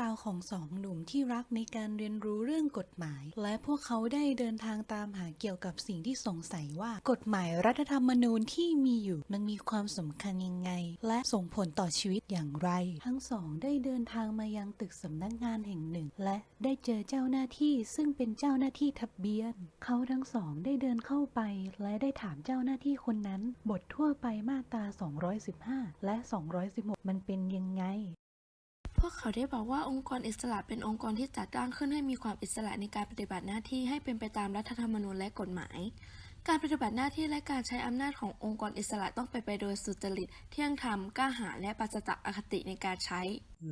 ราวของสองหนุ่มที่รักในการเรียนรู้เรื่องกฎหมาย และพวกเขาได้เดินทางตามหาเกี่ยวกับสิ่งที่สงสัยว่ากฎหมายรัฐธรรมนูญที่มีอยู่มันมีความสำคัญยังไง และส่งผลต่อชีวิตอย่างไร ทั้งสองได้เดินทางมายังตึกสำนักงานแห่งหนึ่ง และได้เจอเจ้าหน้าที่ซึ่งเป็นเจ้าหน้าที่ทะเบียน เขาทั้งสองได้เดินเข้าไป และได้ถามเจ้าหน้าที่คนนั้น บททั่วไปมาตรา215 และ 216 มันเป็นยังไง เขาได้บอกว่าองค์กรอิสระเป็นองค์กรที่จัดตั้งขึ้นให้มีความอิสระในการปฏิบัติหน้าที่ให้เป็นไปตามรัฐธรรมนูญและกฎหมาย การปฏิบัติหน้าที่และการใช้อำนาจขององค์กรอิสระต้องไปนไปโดยสุจริต เที่ยงธรรม กล้าหาญและปราศจากอคติในการใช้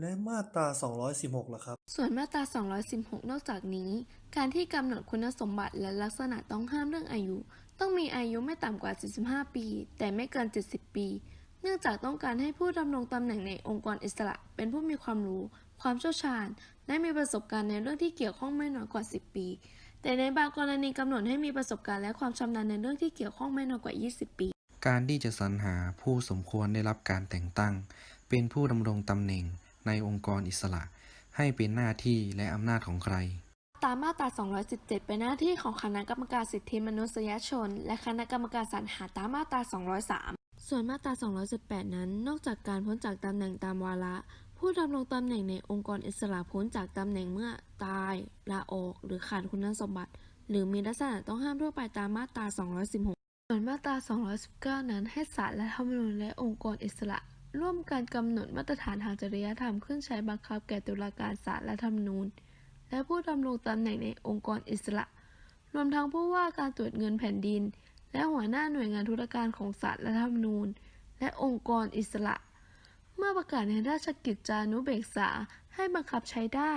และมาตรา 216ล่ะครับ ส่วนมาตรา 216 นอกจากนี้ การที่กำหนดคุณสมบัติและลักษณะต้องห้ามเรื่องอายุ ต้องมีอายุไม่ต่ำกว่า45ปี แต่ไม่เกิน 70 ปี เนื่องจากต้องการให้ผู้ดำรงตำแหน่งในองค์กรอิสระ เป็นผู้มีความรู้ ความเชี่ยวชาญ และมีประสบการณ์ในเรื่องที่เกี่ยวข้องไม่น้อยกว่า 10 ปี แต่ในบางกรณีกำหนดให้มีประสบการณ์และความชำนาญในเรื่องที่เกี่ยวข้องไม่น้อยกว่า 20 ปี การที่จะสรรหาผู้สมควรได้รับการแต่งตั้ง เป็นผู้ดำรงตำแหน่งในองค์กรอิสระ ให้เป็นหน้าที่และอำนาจของใครตามมาตรา 217 เป็นหน้าที่ของคณะกรรมการสิทธิมนุษยชน และคณะกรรมการสรรหาตามมาตรา 203 ส่วนมาตรา 218 นั้น นอกจากการพ้นจากตำแหน่งตามวาระ ผู้ดำรงตำแหน่งในองค์กรอิสระพ้นจากตำแหน่งเมื่อตายลาออก หรือขาดคุณสมบัติ หรือมีลักษณะต้องห้ามทั่วไปตามมาตรา 216 ส่วนมาตรา 219 นั้นให้ศาลและธรรมนูญและองค์กรอิสระ ร่วมกันกำหนดมาตรฐานทางจริยธรรมขึ้นใช้บังคับแก่ตุลาการศาลและธรรมนูญ และผู้ดำรงตำแหน่งในองค์กรอิสระ รวมทั้งผู้ว่าการตรวจเงินแผ่นดิน และหัวหน้าหน่วยงานธุรการของศาลและธรรมนูญ และองค์กรอิสระ เมื่อประกาศในราชกิจจานุเบกษาให้บังคับใช้ได้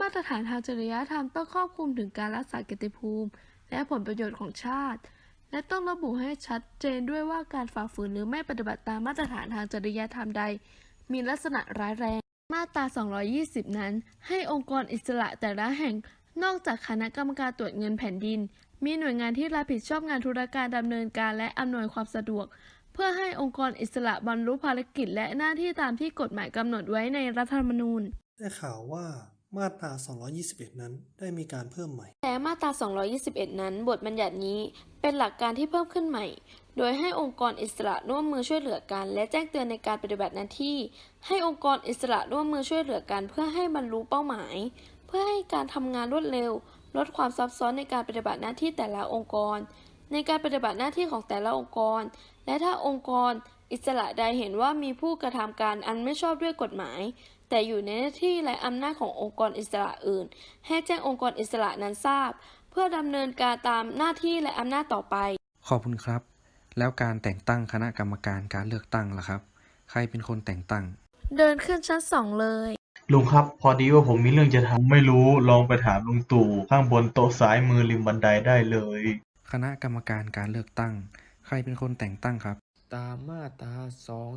มาตรฐานทางจริยธรรมต้องครอบคลุมถึงการรักษาเกียรติภูมิ และผลประโยชน์ของชาติ และต้องระบุให้ชัดเจนด้วยว่าการฝ่าฝืนหรือไม่ปฏิบัติตามมาตรฐานทางจริยธรรมใด มีลักษณะร้ายแรง มาตรา 220 นั้น ให้องค์กรอิสระแต่ละแห่งนอกจากคณะกรรมการตรวจเงินแผ่นดิน มีหน่วยงานที่รับผิดชอบงานธุรการดำเนินการและอำนวยความสะดวก เพื่อให้องค์กรอิสระบรรลุภารกิจและหน้าที่ตามที่กฎหมายกำหนดไว้ในรัฐธรรมนูญ ได้ข่าวว่ามาตรา 221 นั้นได้มีการเพิ่มใหม่ แต่มาตรา 221 นั้น บทบัญญัตินี้เป็นหลักการที่เพิ่มขึ้นใหม่ โดยให้องค์กรอิสระร่วมมือช่วยเหลือกัน และแจ้งเตือนในการปฏิบัติหน้าที่ ให้องค์กรอิสระร่วมมือช่วยเหลือกัน เพื่อให้บรรลุเป้าหมาย เพื่อให้การทำงานรวดเร็ว ลดความซับซ้อนในการปฏิบัติหน้าที่แต่ละองค์กร ในการปฏิบัติหน้าที่ของแต่ละองค์กร และถ้าองค์กร อิสระใดเห็นว่ามีผู้กระทำการอันไม่ชอบด้วยกฎหมาย แต่อยู่ในหน้าที่และอำนาจขององค์กรอิสระอื่น ให้แจ้งองค์กรอิสระนั้นทราบ เพื่อดำเนินการตามหน้าที่และอำนาจต่อไป ขอบคุณครับ แล้วการแต่งตั้งคณะกรรมการการเลือกตั้งล่ะครับ ใครเป็นคนแต่งตั้ง เดินขึ้นชั้นสองเลย ลุงครับ พอดีว่าผมมีเรื่องจะถามไม่รู้ลองไปถามลุงตู่ข้างบนโต๊ะซ้ายมือริมบันไดได้เลย คณะกรรมการการเลือกตั้ง ใครเป็นคนแต่งตั้งครับ ตามมาตรา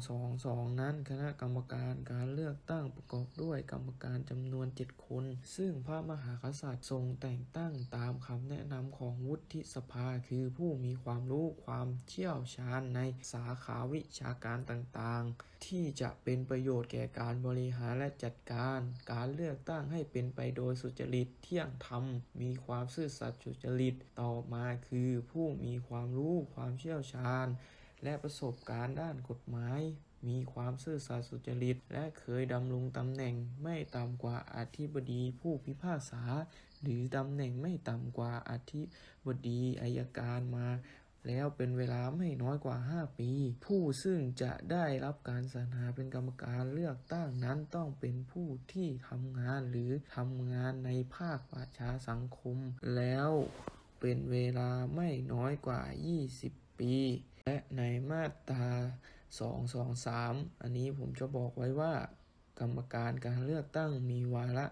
222 นั้นคณะกรรมการการเลือกตั้งประกอบด้วยกรรมการจำนวน 7 คน ซึ่งพระมหากษัตริย์ทรงแต่งตั้งตามคำแนะนำของวุฒิสภาคือผู้มีความรู้ความเชี่ยวชาญในสาขาวิชาการต่างๆ ที่จะเป็นประโยชน์แก่การบริหารและจัดการ การเลือกตั้งให้เป็นไปโดยสุจริตเที่ยงธรรม มีความซื่อสัตย์สุจริตต่อมาคือผู้มีความรู้ความเชี่ยวชาญ และประสบการณ์ด้านกฎหมาย มีความซื่อสัตย์สุจริต และเคยดำรงตำแหน่งไม่ต่ำกว่าอธิบดีผู้พิพากษา หรือตำแหน่งไม่ต่ำกว่าอธิบดีอายการมาแล้วเป็นเวลาไม่น้อยกว่า 5 ปี ผู้ซึ่งจะได้รับการสรรหาเป็นกรรมการเลือกตั้งนั้นต้องเป็นผู้ที่ทำงานหรือทำงานในภาคประชาสังคมแล้ว เป็นเวลาไม่น้อยกว่า 20 ปี และในมาตรา 223 อันนี้ผมจะบอกไว้ว่า กรรมการการเลือกตั้งมีวาระ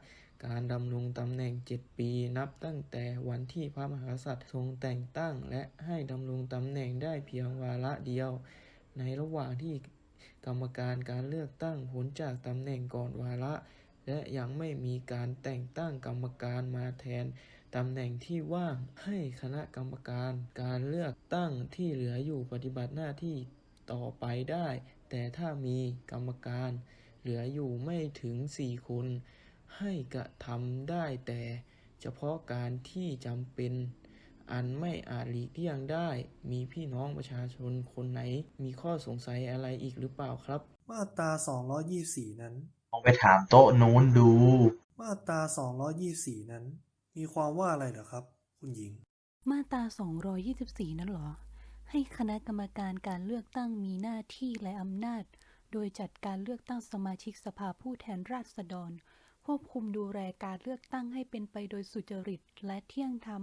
การดำรงตำแหน่ง 7 ปีนับตั้งแต่วันที่พระมหากษัตริย์ทรงแต่งตั้ง และให้ดำรงตำแหน่งได้เพียงวาระเดียว ในระหว่างที่กรรมการการเลือกตั้งพ้นจากตำแหน่งก่อนวาระ และยังไม่มีการแต่งตั้งกรรมการมาแทน ตำแหน่งที่ว่างให้คณะกรรมการการเลือกตั้งที่เหลืออยู่ปฏิบัติหน้าที่ต่อไปได้ แต่ถ้ามีกรรมการเหลืออยู่ไม่ถึง 4 คน ให้กระทำได้แต่เฉพาะการที่จำเป็น อันไม่อาจหลีกเลี่ยงได้ มีพี่น้องประชาชนคนไหน มีข้อสงสัยอะไรอีกหรือเปล่าครับ มาตรา 224 นั้นลองไปถามโต๊ะนู้นดู มาตรา 224 นั้น มีความว่าอะไรเหรอครับ คุณหญิง มาตรา 224 นั้นเหรอ ให้คณะกรรมการการเลือกตั้งมีหน้าที่และอำนาจ โดยจัดการเลือกตั้งสมาชิกสภาผู้แทนราษฎร ควบคุมดูแลการเลือกตั้งให้เป็นไปโดยสุจริตและเที่ยงธรรม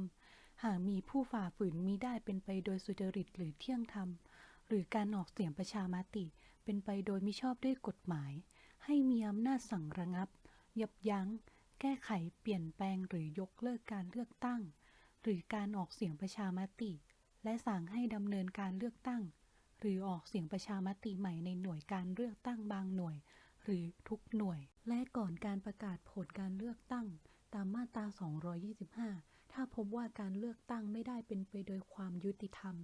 หากมีผู้ฝ่าฝืนมิได้เป็นไปโดยสุจริตหรือเที่ยงธรรม หรือการออกเสียงประชามติ เป็นไปโดยมิชอบด้วยกฎหมาย ให้มีอำนาจสั่งระงับ ยับยั้ง แก้ไขเปลี่ยนแปลงหรือยกเลิกการเลือกตั้ง หรือการออกเสียงประชามติ และสั่งให้ดำเนินการเลือกตั้ง หรือออกเสียงประชามติใหม่ในหน่วยการเลือกตั้งบางหน่วย หรือทุกหน่วย และก่อนการประกาศผลการเลือกตั้ง ตามมาตรา 225 ถ้าพบว่าการเลือกตั้งไม่ได้เป็นไปโดยความยุติธรรม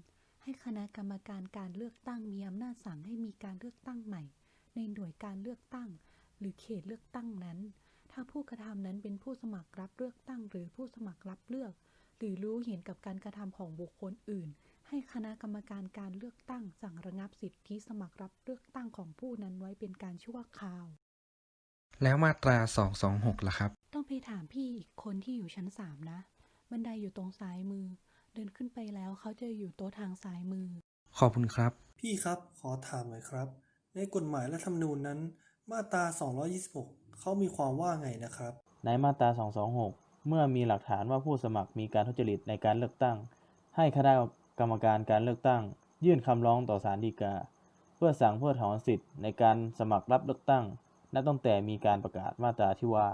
ให้คณะกรรมการการเลือกตั้งมีอำนาจสั่งให้มีการเลือกตั้งใหม่ ในหน่วยการเลือกตั้ง หรือเขตเลือกตั้งนั้น ถ้าผู้กระทำนั้นเป็นผู้สมัครรับเลือกตั้งหรือผู้สมัครรับเลือก หรือรู้เห็นกับการกระทำของบุคคลอื่น ให้คณะกรรมการการเลือกตั้งสั่งระงับสิทธิสมัครรับเลือกตั้งของผู้นั้นไว้เป็นการชั่วคราว แล้วมาตรา 226ล่ะครับ ต้องไปถามพี่อีกคนที่อยู่ชั้นสามนะ บันไดอยู่ตรงซ้ายมือ เดินขึ้นไปแล้วเขาจะอยู่โต๊ะทางซ้ายมือ ขอบคุณครับ พี่ครับขอถามหน่อยครับ ในกฎหมายรัฐธรรมนูญนั้น มาตรา 226 เขามีความว่าไงนะครับ ในมาตรา 226 เมื่อมีหลักฐานว่าผู้สมัครมีการทุจริตในการเลือกตั้ง ให้คณะกรรมการการเลือกตั้ง ยื่นคำร้องต่อศาลฎีกา เพื่อสั่งเพิกถอนสิทธิ์ในการสมัครรับเลือกตั้งนับตั้งแต่มีการประกาศมาตราที่ว่า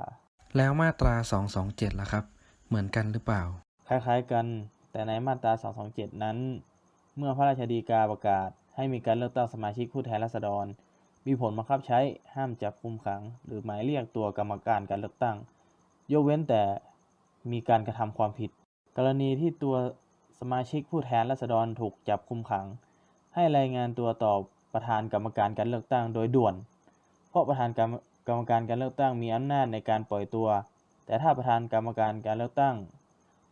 แล้วมาตรา 227ล่ะครับ เหมือนกันหรือเปล่า คล้ายๆกัน แต่ในมาตรา 227 นั้น เมื่อพระราชฎีกาประกาศ ให้มีการเลือกตั้งสมาชิกผู้แทนราษฎร มีผลบังคับใช้ห้ามจับกุมขัง หรือหมายเรียกตัวกรรมการการเลือกตั้ง ยกเว้นแต่มีการกระทำความผิด กรณีที่ตัวสมาชิกผู้แทนราษฎรถูกจับคุมขัง ให้รายงานตัวต่อประธานกรรมการการเลือกตั้งโดยด่วน เพราะประธานกรรมกรรมการการเลือกตั้งมีอำนาจในการปล่อยตัว แต่ถ้าประธานกรรมการการเลือกตั้ง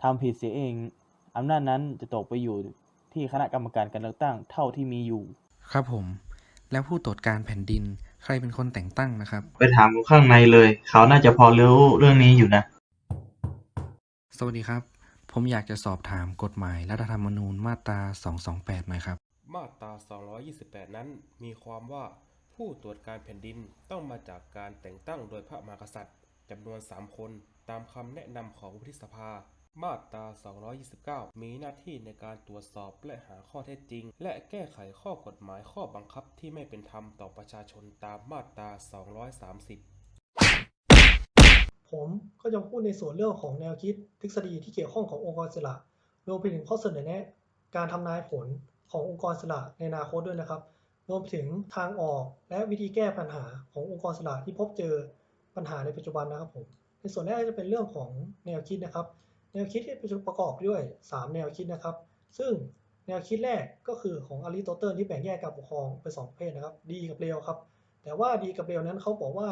ทำผิดเสียเองอำนาจนั้นจะตกไปอยู่ที่คณะกรรมการการเลือกตั้งเท่าที่มีอยู่ ครับผม แล้วผู้ตรวจการแผ่นดิน ใครเป็นคนแต่งตั้งนะครับ ไปถามข้างในเลย เขาน่าจะพอรู้เรื่องนี้อยู่นะ สวัสดีครับ ผมอยากจะสอบถามกฎหมายรัฐธรรมนูญมาตรา 228หน่อยครับ มาตรา 228 นั้น มีความว่าผู้ตรวจการแผ่นดินต้องมาจากการแต่งตั้งโดยพระมหากษัตริย์จำนวน 3 คน ตามคำแนะนำของวุฒิสภา มาตรา 229 มีหน้าที่ในการตรวจสอบและหาข้อเท็จจริง และแก้ไขข้อกฎหมายข้อบังคับที่ไม่เป็นธรรมต่อประชาชนตามมาตรา 230ผมก็จะพูดในส่วนเรื่องของแนวคิดทฤษฎีที่เกี่ยวข้องขององค์กรอิสระรวมไปถึงข้อเสนอแนะ การทำนายผลขององค์กรอิสระในอนาคตด้วยนะครับ รวมถึงทางออกและวิธีแก้ปัญหาขององค์กรอิสระที่พบเจอปัญหาในปัจจุบันนะครับผมในส่วนแรกจะเป็นเรื่องของแนวคิดนะครับ แนวคิดที่ประกอบด้วย 3 แนวคิดนะครับ ซึ่งแนวคิดแรกก็คือของอริสโตเติลที่แบ่งแยกการปกครองเป็นสองประเภทนะครับ ดีกับเร็วครับ แต่ว่าดีกับเร็วนั้นเขาบอกว่า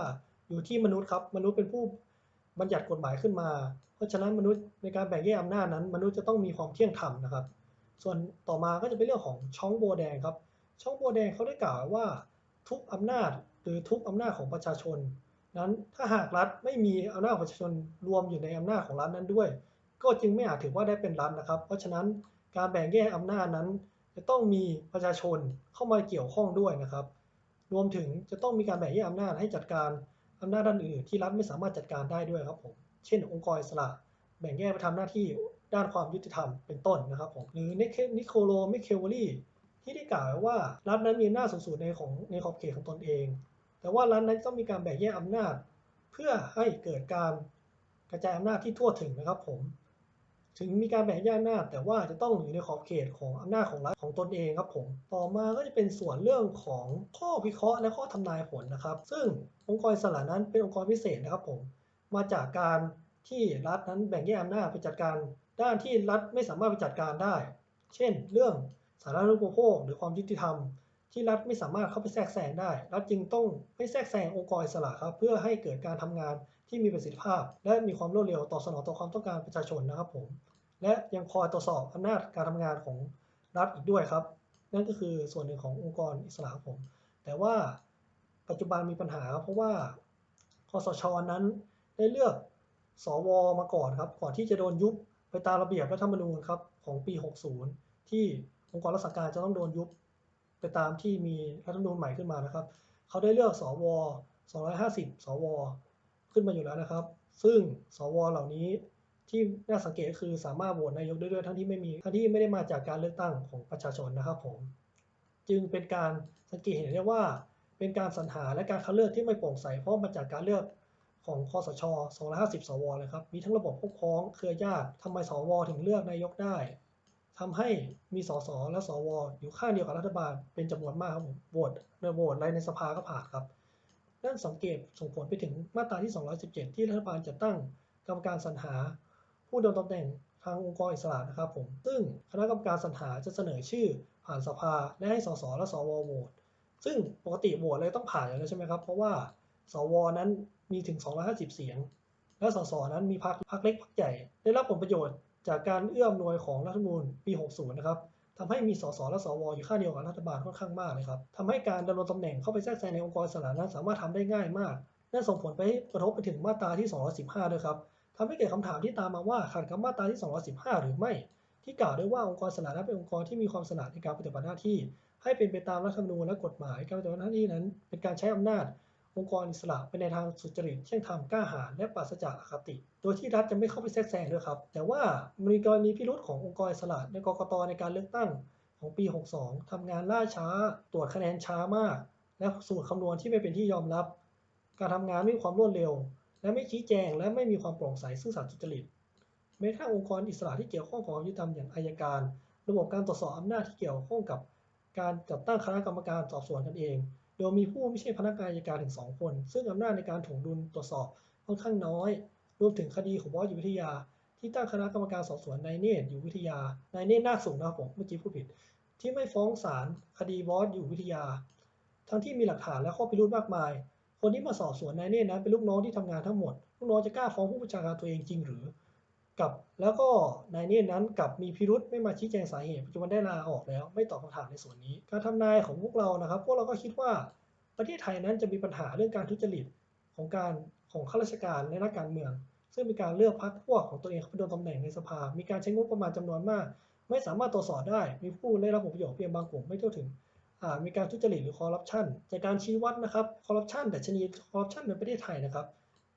อยู่ที่มนุษย์ครับ มนุษย์เป็นผู้บัญญัติกฎหมายขึ้นมา เพราะฉะนั้นมนุษย์ในการแบ่งแยกอำนาจนั้น มนุษย์จะต้องมีความเที่ยงธรรมนะครับ ส่วนต่อมาก็จะเป็นเรื่องของช่องโบแดงครับ ช่องโบแดงเขาได้กล่าวว้ว่าทุกอำนาจหรือทุกอำนาจของประชาชน นั้นถ้าหากรัฐไม่มีอำนาจของประชาชนรวมอยู่ในอำนาจของรัฐนั้นด้วย ก็จึงไม่อาจถือว่าได้เป็นรัฐนะครับ เพราะฉะนั้นการแบ่งแยกอำนาจนั้น จะต้องมีประชาชนเข้ามาเกี่ยวข้องด้วยนะครับ รวมถึงจะต้องมีการแบ่งแยกอำนาจให้จัดการอำนาจด้านอื่นที่รัฐไม่สามารถจัดการได้ด้วยครับผมเช่น องค์กรอิสระแบ่งแยกไปทำหน้าที่ด้านความยุติธรรมเป็นต้นนะครับผมหรือนิโคโลมิเคลวอรีที่ได้กล่าวว่ารัฐนั้นมีอำนาจสูงสุดในของในขอบเขตของตนเอง แต่ว่ารัฐนั้นต้องมีการแบ่งแยกอำนาจ เพื่อให้เกิดการกระจายอำนาจที่ทั่วถึงนะครับผม ถึงมีการแบ่งแยกอำนาจแต่ว่าจะต้องอยู่ในขอบเขตของอำนาจของรัฐของตนเองครับผมต่อมาก็จะเป็นส่วนเรื่องของข้อวิเคราะห์และข้อทำนายผลนะครับ ซึ่งองค์กรสระนั้นเป็นองค์กรพิเศษนะครับผมมาจากการที่รัฐนั้นแบ่งแยกอำนาจไปจัดการด้านที่รัฐไม่สามารถไปจัดการได้ เช่น เรื่องสาธารณูปโภคหรือความยุติธรรม ที่รัฐไม่สามารถเข้าไปแทรกแซงได้ รัฐจึงต้องไม่แทรกแซงองค์กรอิสระครับ เพื่อให้เกิดการทำงาน ที่มีประสิทธิภาพ และมีความรวดเร็วตอบสนองต่อความต้องการประชาชนนะครับผม และยังคอยตรวจสอบอำนาจการทำงานของรัฐอีกด้วยครับ นั่นก็คือส่วนหนึ่งขององค์กรอิสระผม แต่ว่าปัจจุบันมีปัญหาครับเพราะว่าคอสชนั้นได้เลือกสวมาก่อนครับ ก่อนที่จะโดนยุบไปตามระเบียบรัฐธรรมนูญครับของปี 60 ที่องค์กรรักษาการจะต้องโดนยุบไปตามที่มีรัฐธรรมนูญใหม่ขึ้นมานะครับ เขาได้เลือกสว 250 สว ขึ้นมาอยู่แล้วนะครับ ซึ่งสวเหล่านี้ที่น่าสังเกตคือสามารถโหวตนายกได้ด้วยทั้งที่ไม่มีทั้งที่ไม่ได้มาจากการเลือกตั้งของประชาชนนะครับผม จึงเป็นการสังเกตเห็นได้ว่า เป็นการสรรหาและการคัดเลือกที่ไม่โปร่งใสเพราะมาจากการเลือกของคอสช 250 สวเลยครับ มีทั้งระบบพวกพ้องเครือญาติทำไมสวถึงเลือกนายกได้ทำให้มีสสและสวอยู่ข้างเดียวกับรัฐบาลเป็นจำนวนมากครับโหวตในโหวตอะไรในสภาก็ผ่านครับ นั่นสังเกตส่งผลไปถึงมาตราที่ 217 ที่รัฐบาลจะตั้งกรรมการสรรหา ผู้ดำรงตำแหน่งทางองค์กรอิสระนะครับผม ซึ่งคณะกรรมการสรรหาจะเสนอชื่อผ่านสภาและให้สสและสวโหวต ซึ่งปกติโหวตเลยต้องผ่านอยู่แล้วใช่ไหมครับ เพราะว่าสวนั้นมีถึง 250 เสียง และสสนั้นมีพรรคพรรคเล็กพรรคใหญ่ ได้รับผลประโยชน์จากการเอื้อมหน่วยของรัฐธรรมนูญปี 60 นะครับ ทำให้มีสสและสวอยู่ข้างเดียวกับรัฐบาลค่อนข้างมากเลยครับทำให้การดำรงตำแหน่งเข้าไปแทรกแซงในองค์กรสระนั้นสามารถทำได้ง่ายมากนั่นส่งผลไปกระทบไปถึงมาตราที่ 215 ด้วยครับทำให้เกิดคำถามที่ตามมาว่าขัดกับมาตราที่ 215 หรือไม่ ที่กล่าวได้ว่าองค์กรสระนั้นเป็นองค์กรที่มีความสนัดในการปฏิบัติหน้าที่ ให้เป็นไปตามรัฐธรรมนูญและกฎหมายการปฏิบัติหน้าที่นั้น เป็นการใช้อำนาจ องค์กรอิสระไปในทางสุจริตเที่ยงธรรมกล้าหาญและปราศจากอคติ โดยที่รัฐจะไม่เข้าไปแทรกแซงด้วยครับ แต่ว่ามีกรณีพิรุษขององค์กรอิสระในกรกตในการเลือกตั้งของปี 62ทำงานล่าช้า ตรวจคะแนนช้ามาก และสูตรคำนวณที่ไม่เป็นที่ยอมรับ การทำงานไม่มีความรวดเร็ว และไม่ชี้แจง และไม่มีความโปร่งใสซื่อสัตย์สุจริตแม้กระทั่งองค์กรอิสระที่เกี่ยวข้องกับความยุติธรรมอย่างอายการ ระบบการตรวจสอบอำนาจที่เกี่ยวข้องกับการจัดตั้งคณะกรรมการสอบสวนกันเอง โดยมีผู้ไม่ใช่พนักงานอัยการถึง 2 คน ซึ่งอำนาจในการถ่วงดุลตรวจสอบค่อนข้างน้อย รวมถึงคดีของบอสอยู่วิทยา ที่ตั้งคณะกรรมการสอบสวนนายเนตรอยู่วิทยานายเนตรนาคสูงนะครับผมเมื่อกี้พูดผิด ที่ไม่ฟ้องศาลคดีบอสอยู่วิทยา ทั้งที่มีหลักฐานและข้อพิรุธมากมาย คนที่มาสอบสวนนายเนตรนั้นเป็นลูกน้องที่ทำงานทั้งหมด ลูกน้องจะกล้าฟ้องผู้บัญชาการตัวเองจริงหรือ กับแล้วก็นายเนตรนั้นกับมีพิรุธไม่มาชี้แจงสาเหตุปัจจุบันได้ลาออกแล้ว ไม่ตอบคำถามในส่วนนี้ การทำนายของพวกเรานะครับ พวกเราก็คิดว่าประเทศไทยนั้นจะมีปัญหาเรื่องการทุจริตของการของข้าราชการและนักการเมือง ซึ่งมีการเลือกพรรคพวกของตัวเองเข้าไปดำตำแหน่งในสภา มีการใช้งบประมาณจำนวนมาก ไม่สามารถตรวจสอบได้ มีผู้ได้รับผลประโยชน์เพียงบางกลุ่มไม่ทั่วถึงมีการทุจริตหรือคอร์รัปชันจากการชี้วัดนะครับคอร์รัปชันแต่ชนีคอร์รัปชันในประเทศไทยนะครับ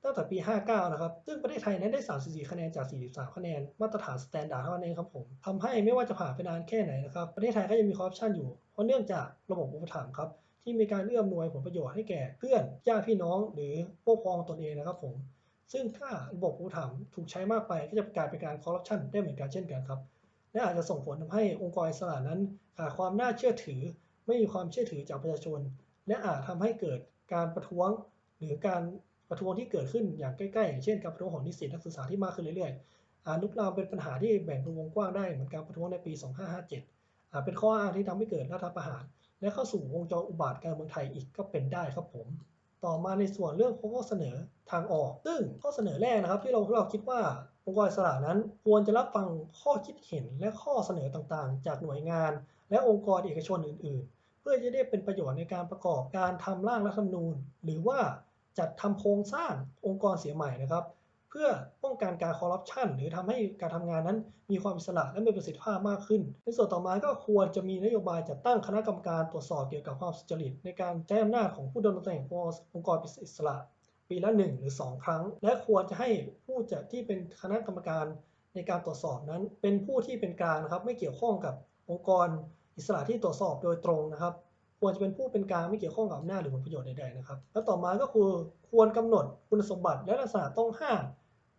ตั้งแต่ปี 59 นะครับ ซึ่งประเทศไทยนั้นได้ 34 คะแนนจาก 43 คะแนน มาตรฐานสแตนดาร์ดเท่านั้นเองครับผมทำให้ไม่ว่าจะผ่านไปนานแค่ไหนนะครับ ประเทศไทยก็ยังมีคอร์รัปชันอยู่ เพราะเนื่องจากระบบอุปถัมภ์ครับ ที่มีการเอื้อมหน่วยผลประโยชน์ให้แก่เพื่อนญาติพี่น้อง หรือพวกพ้องตนเองนะครับผม ซึ่งถ้าระบบอุปถัมภ์ถูกใช้มากไปก็จะกลายเป็นการคอร์รัปชันได้เหมือนกันเช่นกันครับ และอาจจะส่งผลทำให้องค์กรอิสระนั้นขาดความน่าเชื่อถือ ไม่มีความเชื่อถือจากประชาชน และอาจทำให้เกิดการประท้วงหรือการ ประท้วงที่เกิดขึ้นอย่างใกล้ๆอย่างเช่นการประท้วงของนิสิตนักศึกษาที่มากขึ้นเรื่อยๆอาลุกลามเป็นปัญหาที่แบ่งเป็นวงกว้างได้เหมือนการประท้วงในปี 2557อาจเป็นข้ออ้างที่ทำให้เกิดรัฐประหาร และเข้าสู่วงจรอุบาทการเมืองไทยอีกก็เป็นได้ครับผม ต่อมาในส่วนเรื่องข้อเสนอทางออก ซึ่งข้อเสนอแรกนะครับที่เราเราคิดว่าองค์กรอิสระนั้นควรจะรับฟังข้อคิดเห็นและข้อเสนอต่างๆ จากหน่วยงาน และองค์กรเอกชนอื่น ๆ เพื่อจะได้เป็นประโยชน์ในการประกอบการทำร่างรัฐธรรมนูญ หรือว่า จัดทำโครงสร้างองค์กรเสียใหม่นะครับ เพื่อป้องกันการคอร์รัปชันหรือทำให้การทำงานนั้นมีความอิสระและมีประสิทธิภาพมากขึ้น ในส่วนต่อมาก็ควรจะมีนโยบายจัดตั้งคณะกรรมการตรวจสอบเกี่ยวกับความสุจริตในการใช้อำนาจของผู้ดำรงตำแหน่งองค์กรอิสระปีละหนึ่งหรือ 2 ครั้ง และควรจะให้ผู้จัดที่เป็นคณะกรรมการในการตรวจสอบนั้น เป็นผู้ที่เป็นกลางนะครับ ไม่เกี่ยวข้องกับองค์กรอิสระที่ตรวจสอบโดยตรงนะครับ ควรจะเป็นผู้เป็นกลางไม่เกี่ยวข้องกับอำนาจหรือผลประโยชน์ใดๆนะครับ แล้วต่อมาก็คือควรกำหนดคุณสมบัติและลักษณะต้องห้าม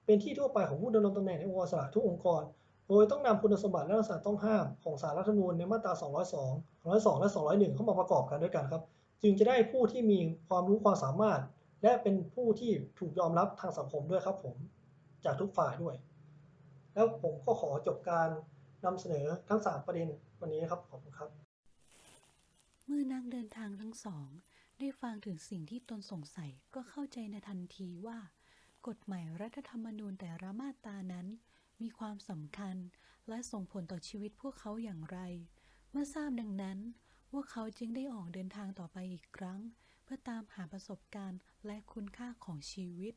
เป็นที่ทั่วไปของผู้ดำรงตำแหน่งในองค์กรสระทุกองค์กร โดยต้องนำคุณสมบัติและลักษณะต้องห้ามของสารรัฐธรรมนูญในมาตรา 202 202 และ 201 เข้ามาประกอบกันด้วยกันครับ จึงจะได้ผู้ที่มีความรู้ความสามารถ และเป็นผู้ที่ถูกยอมรับทางสังคมด้วยครับผมจากทุกฝ่ายด้วย แล้วผมก็ขอจบการนำเสนอทั้ง 3 ประเด็นวันนี้ครับขอบคุณครับ มื่อนักเดินทางทั้งสอง ได้ฟังถึงสิ่งที่ตนสงสัยก็เข้าใจในทันทีว่า กฎหมายรัฐธรรมนูญแต่ละมาตรานั้น มีความสำคัญและส่งผลต่อชีวิตพวกเขาอย่างไร เมื่อทราบดังนั้นพวกเขาจึงได้ออกเดินทางต่อไปอีกครั้ง เพื่อตามหาประสบการณ์และคุณค่าของชีวิต